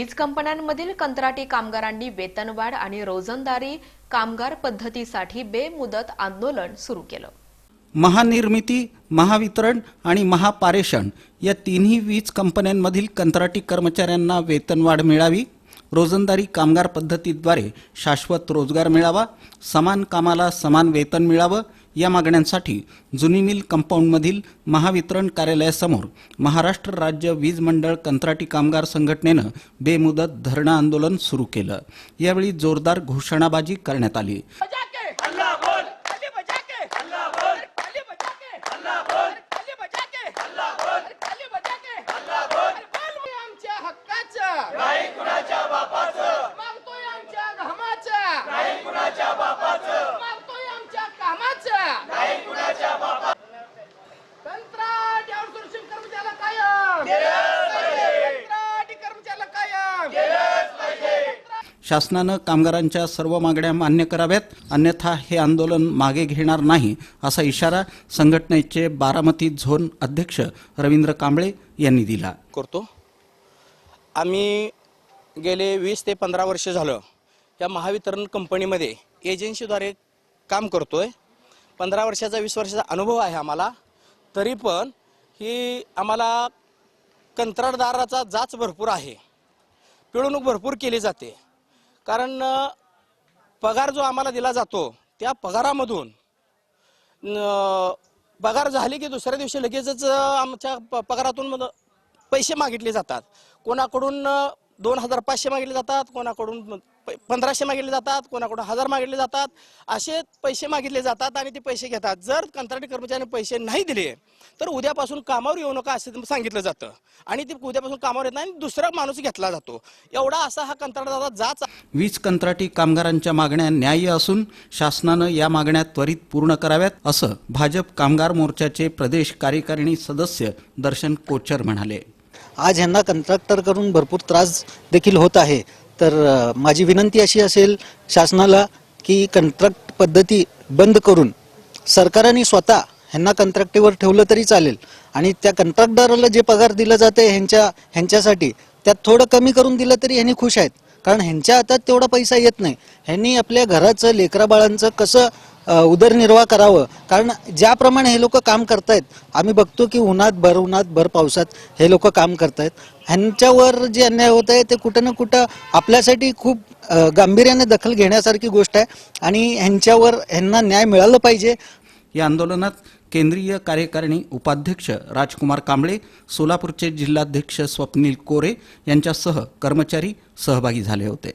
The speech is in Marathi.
वीज कंपन्यांमधील कंत्राटी कामगारांनी वेतनवाढ आणि रोजंदारी कामगार पद्धतीसाठी बेमुदत आंदोलन सुरू केलं. महानिर्मिती महावितरण आणि महापारेषण या तिन्ही वीज कंपन्यांमधील कंत्राटी कर्मचाऱ्यांना वेतनवाढ मिळावी रोजंदारी कामगार पद्धतीद्वारे शाश्वत रोजगार मिळावा समान कामाला समान वेतन मिळावं या मागण्यांसाठी जुनी मिल कंपाऊंडमधील महावितरण कार्यालयासमोर महाराष्ट्र राज्य वीज मंडळ कंत्राटी कामगार संघटनेनं बेमुदत धरणं आंदोलन सुरू केलं. यावेळी जोरदार घोषणाबाजी करण्यात आली. शासनानं कामगारांच्या सर्व मागण्या मान्य कराव्यात अन्यथा हे आंदोलन मागे घेणार नाही असा इशारा संघटनेचे बारामती झोन अध्यक्ष रवींद्र कांबळे यांनी दिला. करतो. आम्ही गेले वीस ते पंधरा वर्ष झालं या महावितरण कंपनीमध्ये एजन्सीद्वारे काम करतोय. पंधरा वर्षाचा वीस वर्षाचा अनुभव आहे आम्हाला. तरी पण ही आम्हाला कंत्राटदाराचा जाच भरपूर आहे. पिळवणूक भरपूर केली जाते. कारण पगार जो आम्हाला दिला जातो त्या पगारामधून पगार झाली की दुसऱ्या दिवशी लगेचच आमच्या प- पगारातून मग पैसे मागितले जातात. कोणाकडून दोन हजार पाचशे मागितले जातात कोणाकडून प- पंधराशे मागितले जातात कोणाकडून हजार मागितले जातात. असे पैसे मागितले जातात आणि ते पैसे घेतात. जर कंत्राटी कर्मचाऱ्यांनी पैसे नाही दिले तर उद्यापासून कामावर येऊ नका असं सांगितलं जातं. आणि ते उद्यापासून कामावर येत नाही आणि दुसरा माणूस घेतला जातो. एवढा असा हा कंत्राटदारा जाच वीज कंत्राटी कामगारांच्या मागण्या न्याय्य असून शासनानं या मागण्या त्वरित पूर्ण कराव्यात असं भाजप कामगार मोर्चाचे प्रदेश कार्यकारिणी सदस्य दर्शन कोचर म्हणाले. आज ह्यांना कंत्राक्टर करून भरपूर त्रास देखील होत आहे. तर माझी विनंती अशी असेल शासनाला की कंत्राक्ट पद्धती बंद करून सरकारने स्वतः ह्यांना कंत्राक्टीवर ठेवलं तरी चालेल. आणि त्या कंत्राटदाराला जे पगार दिला जाते ह्यांच्या ह्यांच्यासाठी त्यात थोडं कमी करून दिलं तरी ह्यांनी खुश आहेत. कारण ह्यांच्या हातात तेवढा पैसा येत नाही. ह्यांनी आपल्या घराचं लेकराबाळांचं कसं उदरनिर्वाह करावं. कारण ज्याप्रमाणे हे लोक काम करतायत आम्ही बघतो की उन्हात भर उन्हात भर पावसात हे लोक काम करतायत. ह्यांच्यावर जे अन्याय होत आहे ते कुठं ना कुठं आपल्यासाठी खूप गांभीर्याने दखल घेण्यासारखी गोष्ट आहे आणि ह्यांच्यावर ह्यांना न्याय मिळालं पाहिजे. या आंदोलनात केंद्रीय कार्यकारिणी उपाध्यक्ष राजकुमार कांबळे सोलापूरचे जिल्हाध्यक्ष स्वप्नील कोरे यांच्यासह कर्मचारी सहभागी झाले होते.